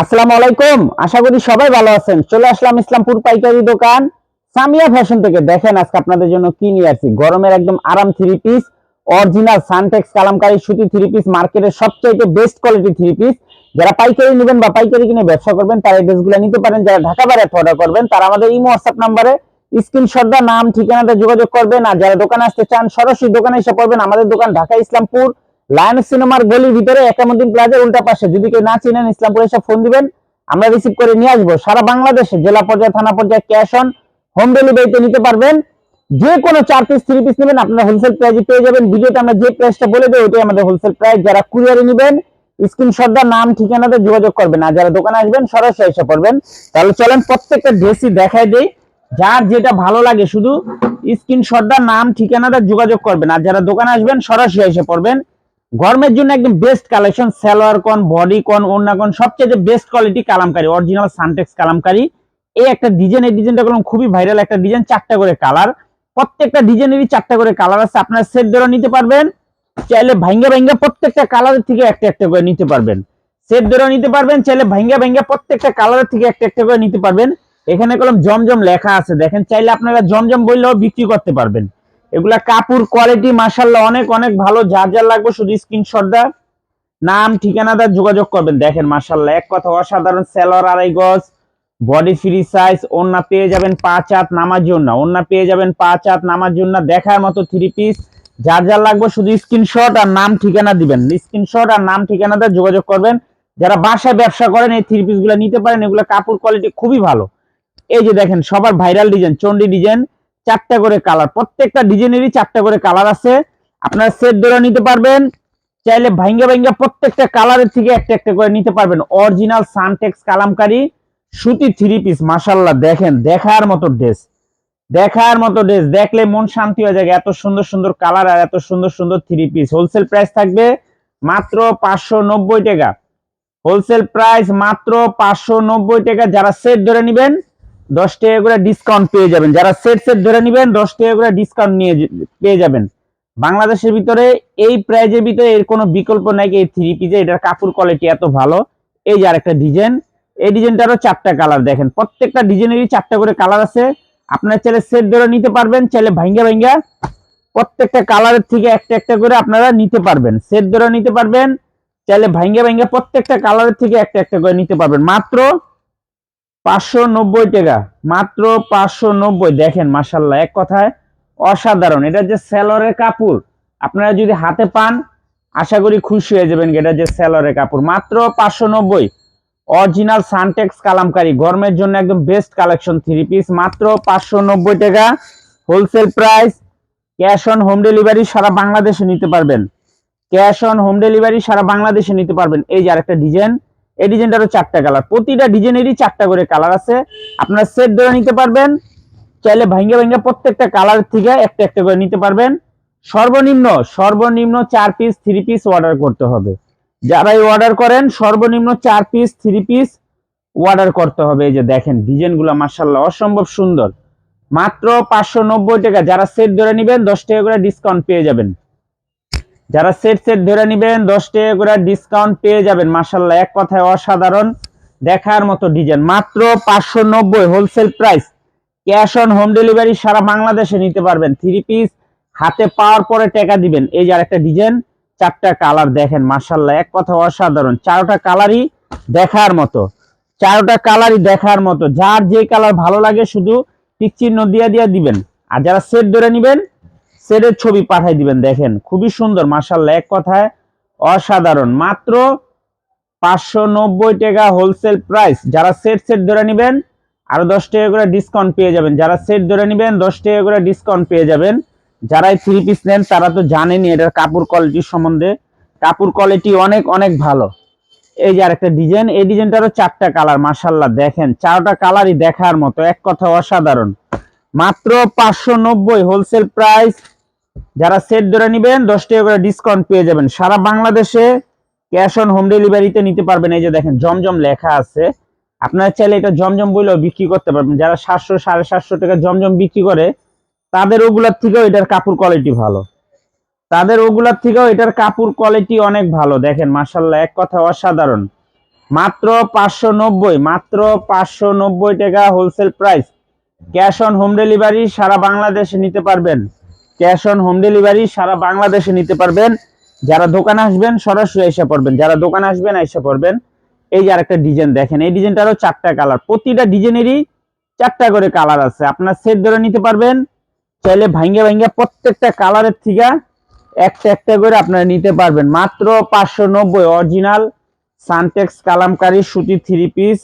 আসসালামু আলাইকুম। আশা করি সবাই ভালো আছেন। চলে আসলাম ইসলামপুর পাইকারি দোকান। সামিয়া ফ্যাশন থেকে দেখেন আজকে আপনাদের জন্য কি নিয়ে আসছি। গরমের একদম আরাম three piece original Suntex Kalamkari সুতি থ্রি পিস মার্কেটের সবচাইতে বেস্ট কোয়ালিটি থ্রি পিস যারা পাইকারি নেবেন বা পাইকারি কিনে ব্যবসা করবেন, তারা এই ড্রেসগুলো নিতে পারেন। যারা ঢাকা বাইরে অর্ডার করবেন, তারা আমাদের ইমো হোয়াটসঅ্যাপ নাম্বারে স্ক্রিনশট দা নাম, ঠিকানাতে যোগাযোগ করবেন। আর যারা দোকানে আসতে চান, সরাসরি দোকানে এসে পড়বেন। আমাদের দোকান ঢাকা ইসলামপুর। লায়ন সিনেমার গলির ভিতরে একামুদ্দিন প্লাজার উল্টা পাশে। যদি কেউ না চিনেন, ইসলামপুর এসে ফোন দিবেন। আমরা রিসিভ করে নিয়ে আসব। সারা বাংলাদেশে জেলা পর্যায়ে, থানা পর্যায়ে ক্যাশ অন হোম ডেলিভারিতে নিতে পারবেন। যে কোনো চার পিস থ্রি পিস নেবেন, আপনারা হোলসেল প্রাইজে পেয়ে যাবেন। ভিডিওতে আমরা যে প্রাইসটা বলে দেবো, ওটাই আমাদের হোলসেল প্রাইস যারা কুরিয়ারে নেবেন স্ক্রিনশট দা নাম, ঠিকানাতে যোগাযোগ করবেন। আর যারা দোকানে আসবেন, সরাসরি এসে পড়বেন। তাহলে চলেন প্রত্যেকটা ড্রেসই দেখায় দেই। যার যেটা ভালো লাগে, শুধু স্ক্রিনশট দা নাম, ঠিকানাতে যোগাযোগ করবেন। আর যারা দোকানে আসবেন, সরাসরি এসে পড়বেন। গরমের জন্য একদম বেস্ট কালেকশন সালোয়ার কোন বডি কন ওড়না কোন সবচেয়ে best quality Kalamkari original Suntex Kalamkari. এই একটা ডিজাইন এই ডিজাইনটা করলাম, খুবই ভাইরাল একটা ডিজাইন চারটা করে কালার প্রত্যেকটা ডিজাইনেরই চারটা করে কালার আছে, আপনারা সেট ধরে নিতে পারবেন। চাইলে ভাঙ্গা ভাঙ্গা প্রত্যেকটা কালারের থেকে একটা একটা করে নিতে পারবেন। সেট ধরে নিতে পারবেন, চাইলে ভাঙ্গা ভাঙ্গা প্রত্যেকটা কালারের থেকে একটা একটা করে নিতে পারবেন। এখানে কলম জমজম লেখা আছে, দেখেন, চাইলে আপনারা জমজম বললেও বিক্রি করতে পারবেন। এগুলা কাপড় কোয়ালিটি মাসাল্লাহ অনেক অনেক ভালো। যার যার লাগবে শুধু স্ক্রিনশট দা নাম ঠিকানা দা যোগাযোগ করবেন। দেখেন মাসাল্লাহ এক কথা অসাধারণ সেলর, আড়াই গজ বডি ফ্রি সাইজ ওন্না পেয়ে যাবেন পাঁচ হাত নামার জন্য ওন্না পেয়ে যাবেন পাঁচ হাত নামার জন্য দেখার মতো থ্রি পিস যার যার লাগবে শুধু স্ক্রিনশট আর নাম, ঠিকানা দিবেন। স্ক্রিনশট আর নাম ঠিকানা দা যোগাযোগ করবেন। যারা বাসায় ব্যবসা করেন, এই থ্রি পিসগুলো নিতে পারেন। এগুলো কাপড় কোয়ালিটি খুবই ভালো। এই যে দেখেন, সবার ভাইরাল ডিজাইন চন্ডি ডিজাইন চারটা করে কালার প্রত্যেকটা ডিজাইনেরই চারটা করে কালার আছে। আপনারা সেট ধরে নিতে পারবেন। চাইলে ভাঙ্গা ভাঙ্গা প্রত্যেকটা কালারের থেকে একটা একটা করে নিতে পারবেন। অরিজিনাল সানটেক্স কালামকারী, সুতি থ্রি পিস মাসাল্লাহ দেখেন, দেখার মতো ড্রেস দেখার মতো ড্রেস দেখলে মন শান্তি হয়ে যায় এত সুন্দর সুন্দর কালার আর এত সুন্দর সুন্দর থ্রি পিস হোলসেল প্রাইস থাকবে মাত্র পাঁচশো নব্বই টাকা। হোলসেল প্রাইস মাত্র পাঁচশো নব্বই টাকা। যারা সেট ধরে নেবেন দশ টাকা করে ডিসকাউন্ট পেয়ে যাবেন। যারা সেট সেট ধরে নেবেন, দশ টাকা করে ডিসকাউন্ট নিয়ে পেয়ে যাবেন। বাংলাদেশের ভিতরে এই প্রাইজের ভিতরে এর কোনো বিকল্প নাই এই থ্রি পিসে এটার কাপড় কোয়ালিটি এত ভালো। এই যে আরেকটা ডিজাইন এই ডিজাইনটারও চারটা কালার দেখেন। প্রত্যেকটা ডিজাইনেরই চারটা করে কালার আছে। আপনার চাইলে সেট ধরে নিতে পারবেন, চাইলে ভাঙ্গা ভাঙ্গা। প্রত্যেকটা কালারের থেকে একটা একটা করে আপনারা নিতে পারবেন। সেট ধরে নিতে পারবেন, চাইলে ভাঙ্গা ভাঙ্গা প্রত্যেকটা কালারের থেকে একটা একটা করে নিতে পারবেন। মাত্র পাঁচশো নব্বই টাকা। মাত্র পাঁচশো নব্বই, দেখেন মাসাল্লাহ এক কথায় অসাধারণ। এটা যে সেলরের কাপড়। আপনারা যদি হাতে পান, আশা করি খুশি হয়ে যাবেন এটা যে সেলরের কাপড়। মাত্র পাঁচশো নব্বই। অরিজিনাল সানটেক্স কালামকারী, গরমের জন্য একদম বেস্ট কালেকশন থ্রি পিস মাত্র পাঁচশো নব্বই টাকা। Wholesale price cash on home delivery সারা বাংলাদেশে নিতে পারবেন। ক্যাশ অন হোম ডেলিভারি সারা বাংলাদেশে নিতে পারবেন। এই যে আরেকটা ডিজাইন এই ডিজাইনটারও চারটা কালার। প্রতিটা ডিজাইনেরই চারটা করে কালার আছে। আপনারা সেট ধরে নিতে পারবেন। চাইলে ভাঙ্গে ভাঙ্গে প্রত্যেকটা কালার থেকে একটা একটা করে নিতে পারবেন। সর্বনিম্ন সর্বনিম্ন চার পিস থ্রি পিস অর্ডার করতে হবে। যারাই অর্ডার করেন, সর্বনিম্ন চার পিস থ্রি পিস অর্ডার করতে হবে। এই যে দেখেন, ডিজাইনগুলো মার্শাল্লাহ অসম্ভব সুন্দর। মাত্র পাঁচশো নব্বই টাকা। যারা সেট ধরে নেবেন, দশ টাকা করে ডিসকাউন্ট পেয়ে যাবেন। যারা সেট সেট ধরে নেবেন, দশ টাকা করে ডিসকাউন্ট পেয়ে যাবেন। মাসাল্লাহ এক কথায় অসাধারণ দেখার মতো ডিজাইন মাত্র পাঁচশো নব্বই wholesale price cash on home delivery সারা বাংলাদেশে নিতে পারবেন। থ্রি পিস হাতে পাওয়ার পরে টাকা দিবেন। এই যে আরেকটা ডিজাইন চারটা কালার দেখেন মাসাল্লাহ এক কথা অসাধারণ। চারোটা কালারই দেখার মতো। চারোটা কালারই দেখার মতো। যার যে কালার ভালো লাগে শুধু টিক দিয়ে দিয়ে দিবেন। আর যারা সেট ধরে নেবেন সেটের ছবি পাঠাই দিবেন, দেখেন। খুবই সুন্দর মার্শাল্লাহ এক কথায় অসাধারণ। মাত্র পাঁচশো নব্বই টাকা হোলসেল প্রাইস যারা সেট সেট ধরে নেবেন, আরও দশ টাকা করে ডিসকাউন্ট পেয়ে যাবেন। যারা সেট ধরে নেবেন, দশ টাকা করে ডিসকাউন্ট পেয়ে যাবেন। যারা এই থ্রি পিস নেন, তারা তো জানেনই এটার কাপড় কোয়ালিটির সম্বন্ধে। কাপড় কোয়ালিটি অনেক অনেক ভালো। এই যে আরেকটা ডিজাইন এই ডিজাইনটারও চারটা কালার মার্শাল্লাহ দেখেন। চারটা কালারই দেখার মতো, এক কথা অসাধারণ। মাত্র পাঁচশো নব্বই হোলসেল প্রাইস যারা সেট ধরে নেবেন, দশ টাকা করে ডিসকাউন্ট পেয়ে যাবেন। সারা বাংলাদেশে ক্যাশ অন হোম ডেলিভারিতে নিতে পারবেন। এই যে দেখেন, জমজম লেখা আছে। আপনারা চাইলে এটা জমজম বইলেও বিক্রি করতে পারবেন। যারা সাতশো, সাড়ে সাতশো টাকা জমজম বিক্রি করে, তাদের ওগুলার থেকেও এটার কাপড় কোয়ালিটি ভালো। তাদের ওগুলার থেকেও এটার কাপড় কোয়ালিটি অনেক ভালো। দেখেন মাসাল্লাহ এক কথা অসাধারণ। মাত্র পাঁচশো নব্বই, মাত্র পাঁচশো নব্বই টাকা wholesale price cash on home delivery সারা বাংলাদেশে নিতে পারবেন। ক্যাশ অন হোম ডেলিভারি সারা বাংলাদেশে নিতে পারবেন। যারা দোকানে আসবেন, সরাসরি এসে পড়বেন। যারা দোকানে আসবেন, এসে পড়বেন। এই যে আরেকটা ডিজাইন দেখেন, এই ডিজাইনটারও চারটা কালার। প্রতিটা ডিজাইনেরই চারটা করে কালার আছে। আপনার সেট ধরে নিতে পারবেন। চাইলে ভাঙ্গে ভাঙ্গে প্রত্যেকটা কালারের থেকে একটা একটা করে আপনারা নিতে পারবেন। মাত্র পাঁচশো নব্বই অরিজিনাল সানটেক্স কালামকারী সুতি থ্রি পিস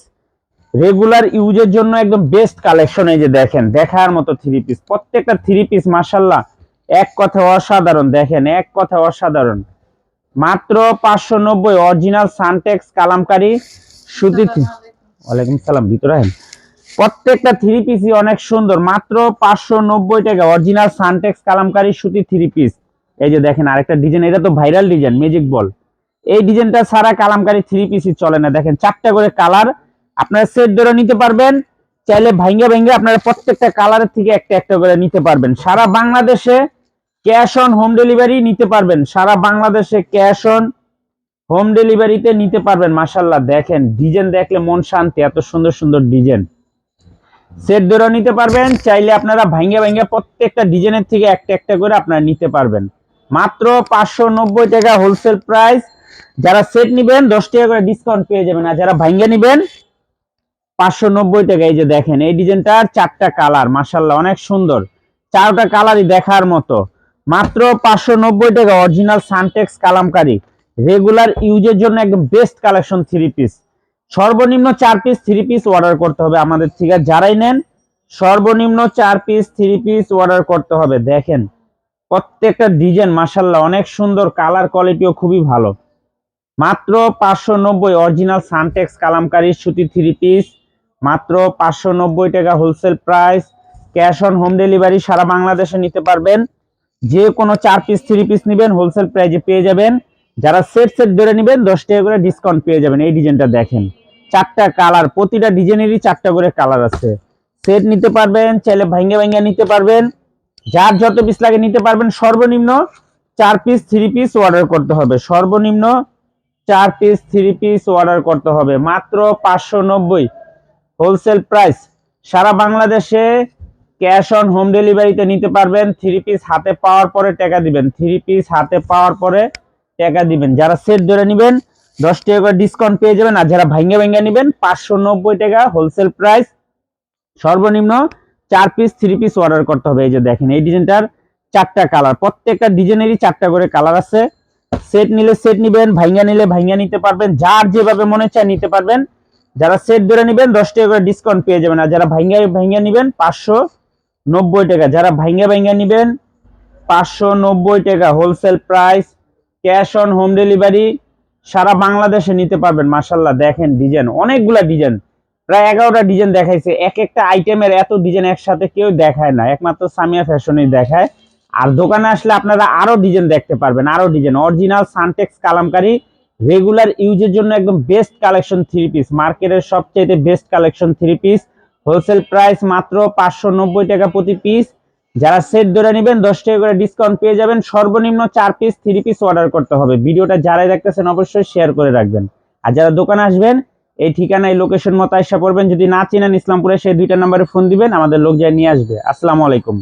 রেগুলার ইউজের জন্য একদম বেস্ট কালেকশন এই যে দেখেন, দেখার মতো থ্রি পিস প্রত্যেকটা থ্রি পিস মাসাল্লাহ এক কথা অসাধারণ দেখেন এক কথা অসাধারণ। মাত্র পাঁচশো নব্বই অরিজিনাল সানটেক্স কালামকারী সুতি ওয়ালাইকুম সালাম ভিতরে প্রত্যেকটা থ্রি পিসই অনেক সুন্দর মাত্র পাঁচশো নব্বই টাকা অরিজিনাল সানটেক্স কালামকারী সুতি থ্রি পিস এই যে দেখেন আরেকটা ডিজাইন এটা তো ভাইরাল ডিজাইন ম্যাজিক বল এই ডিজাইনটা সারা কালামকারী থ্রি পিসই চলে না। দেখেন চারটা করে কালার আপনারা সেট ধরে নিতে পারবেন চাইলে ভাঙ্গে ভাঙ্গে আপনারা প্রত্যেকটা কালারের থেকে একটা একটা করে নিতে পারবেন। সারা বাংলাদেশে ক্যাশ অন হোম ডেলিভারি নিতে পারবেন। সারা বাংলাদেশে ক্যাশ অন হোম ডেলিভারিতে নিতে পারবেন মাসাল্লাহ দেখেন, ডিজাইন দেখলে মন শান্তি, এত সুন্দর সুন্দর ডিজাইন। সেট ধরে নিতে পারবেন, চাইলে আপনারা ভাঙ্গে ভাঙ্গে প্রত্যেকটা ডিজাইনের থেকে একটা একটা করে আপনারা নিতে পারবেন। মাত্র পাঁচশো নব্বই টাকা হোলসেল প্রাইস যারা সেট নিবেন, দশ টাকা করে ডিসকাউন্ট পেয়ে যাবেন। আর যারা ভাঙ্গে নিবেন, পাঁচশো নব্বই টাকা। এই যে দেখেন, এই ডিজাইনটার চারটা কালার মাসাল্লাহ অনেক সুন্দর। চারটা কালারই দেখার মতো। মাত্র পাঁচশো নব্বই টাকা অরিজিনাল সানটেক্স কালামকারী। রেগুলার ইউজের জন্য একদম বেস্ট কালেকশন থ্রি পিস সর্বনিম্ন চার পিস থ্রি পিস অর্ডার করতে হবে আমাদের থেকে। যারাই নেন, সর্বনিম্ন চার পিস থ্রি পিস অর্ডার করতে হবে। দেখেন, প্রত্যেকটা ডিজাইন মাসাল্লাহ অনেক সুন্দর কালার কোয়ালিটিও খুবই ভালো। মাত্র পাঁচশো নব্বই অরিজিনাল সানটেক্স কালামকারী সুতি থ্রি পিস মাত্র পাঁচশো নব্বই টাকা wholesale price cash on home delivery সারা বাংলাদেশে নিতে পারবেন। যে কোনো চার পিস থ্রি পিস নেবেন হোলসেল প্রাইজে পেয়ে যাবেন। যারা সেট সেট ধরে নেবেন, দশ টাকা করে ডিসকাউন্ট পেয়ে যাবেন। এই ডিজাইনটা দেখেন। চারটা কালার প্রতিটা ডিজাইনেরই চারটা করে কালার আছে। সেট নিতে পারবেন, চাইলে ভাঙ্গে ভাঙ্গে নিতে পারবেন। যার যত পিস লাগে নিতে পারবেন। সর্বনিম্ন চার পিস থ্রি পিস অর্ডার করতে হবে। সর্বনিম্ন চার পিস থ্রি পিস অর্ডার করতে হবে। মাত্র পাঁচশো নব্বই। হোলসেল প্রাইস সারা বাংলাদেশে ক্যাশ অন হোম ডেলিভারিতে নিতে পারবেন থ্রি পিস হাতে পাওয়ার পরে টাকা দিবেন থ্রি পিস হাতে পাওয়ার পরে টাকা দিবেন। যারা সেট ধরে নেবেন, দশ টাকা করে ডিসকাউন্ট পেয়ে যাবেন আর যারা ভাঙ্গে ভাঙ্গে নেবেন, পাঁচশো নব্বই টাকা হোলসেল প্রাইস সর্বনিম্ন চার পিস থ্রি পিস অর্ডার করতে হবে। এই যে দেখেন, এই ডিজাইনটার চারটা কালার প্রত্যেকটা ডিজাইনেরই চারটা করে কালার আছে। সেট নিলে সেট নিবেন, ভাঙ্গা নিলে ভাঙ্গা নিতে পারবেন, যার যেভাবে মনে চায় নিতে পারবেন। যারা সেট ধরে নেবেন, দশ টাকা করে ডিসকাউন্ট পেয়ে যাবেন। আর যারা ভাঙ্গা ভাঙ্গা নিবেন, পাঁচশো নব্বই টাকা। যারা ভাঙ্গা ভাঙ্গা নিবেন, পাঁচশো নব্বই টাকা wholesale price cash on home delivery সারা বাংলাদেশে নিতে পারবেন মাসাল্লাহ দেখেন ডিজাইন অনেকগুলা ডিজাইন প্রায় এগারোটা ডিজাইন দেখাইছে। এক একটা আইটেমের এত ডিজাইন একসাথে কেউ দেখায় না। একমাত্র সামিয়া ফ্যাশনই দেখায়। আর দোকানে আসলে আপনারা আরও ডিজাইন দেখতে পারবেন আরও design original Suntex Kalamkari regular ইউজের জন্য একদম বেস্ট কালেকশন থ্রি পিস মার্কেটের সবচেয়ে best collection three piece wholesale price মাত্র পাঁচশো নব্বই টাকা প্রতি পিস। যারা সেট ধরে নেবেন, দশ টাকা করে ডিসকাউন্ট পেয়ে যাবেন। সর্বনিম্ন চার পিস থ্রি পিস অর্ডার করতে হবে। ভিডিওটা যারাই দেখতেছেন, অবশ্যই শেয়ার করে রাখবেন। আর যারা দোকানে আসবেন, এই ঠিকানায় লোকেশন মতো আসা পড়বেন। যদি না চিনেন, ইসলামপুরে সেই দুইটা নাম্বারে ফোন দিবেন, আমাদের লোক যায় নিয়ে আসবে। আসসালামু আলাইকুম।